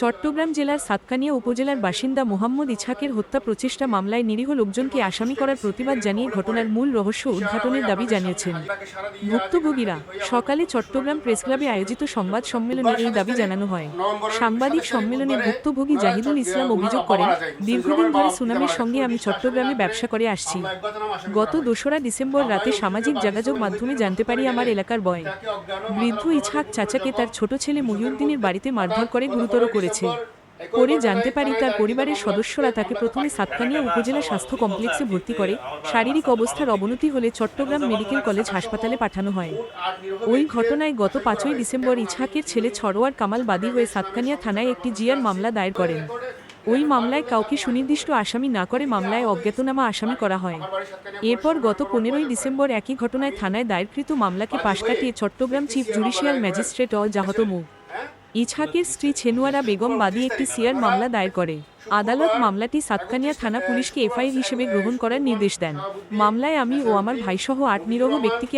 চট্টগ্রাম জেলার সাতকানিয়া উপজেলার বাসিন্দা মোহাম্মদ ইছাকের হত্যা প্রচেষ্টা মামলায় নিরীহ লোকজনকে আসামি করার প্রতিবাদ জানিয়ে ঘটনার মূল রহস্য উদ্ঘাটনের দাবি জানিয়েছেন। ভুক্তভোগীরা, সকালে চট্টগ্রাম প্রেসক্লাবে আয়োজিত সংবাদ সম্মেলনে এই দাবি জানানো হয়। সাংবাদিক সম্মেলনে ভুক্তভোগী জাহিদুল ইসলাম অভিযোগ করেন, দীর্ঘদিন ধরে সুনামের সঙ্গে আমি চট্টগ্রামে ব্যবসা করে আসছি। গত দোসরা ডিসেম্বর রাতে সামাজিক যোগাযোগ মাধ্যমে জানতে পারি আমার এলাকার বয়। বৃদ্ধ ইছাক চাচাকে তার ছোট ছেলে মহিউদ্দিনের বাড়িতে মারধর করে গুরুতর করেছে। পরে জানতে পারি তার পরিবারের সদস্যরা তাকে প্রথমে সাতকানিয়া উপজেলা স্বাস্থ্য কমপ্লেক্সে ভর্তি করে। শারীরিক অবস্থার অবনতি হলে চট্টগ্রাম মেডিকেল কলেজ হাসপাতালে পাঠানো হয়। ওই ঘটনায় গত পাঁচই ডিসেম্বর ইছাকের ছেলে ছরোয়ার কামাল বাদী হয়ে সাতকানিয়া থানায় একটি জিয়ার মামলা দায়ের করেন। ওই মামলায় কাউকে সুনির্দিষ্ট আসামি না করে মামলায় অজ্ঞাতনামা আসামি করা হয়। এরপর গত পনেরোই ডিসেম্বর একই ঘটনায় থানায় দায়েরকৃত মামলাকে পাশ কাটিয়ে চট্টগ্রাম চিফ জুডিশিয়াল ম্যাজিস্ট্রেট অ জাহত মু ইছাকের স্ত্রী ছেনুয়ারা বেগম বাদী একটি সিয়ার মামলা দায়ের করে। আদালত মামলাটি সাতকানিয়া থানা পুলিশকে এফআইআর হিসেবে গ্রহণ করার নির্দেশ দেন। মামলায় আমি ও আমার ভাইসহ আট নিরহ ব্যক্তিকে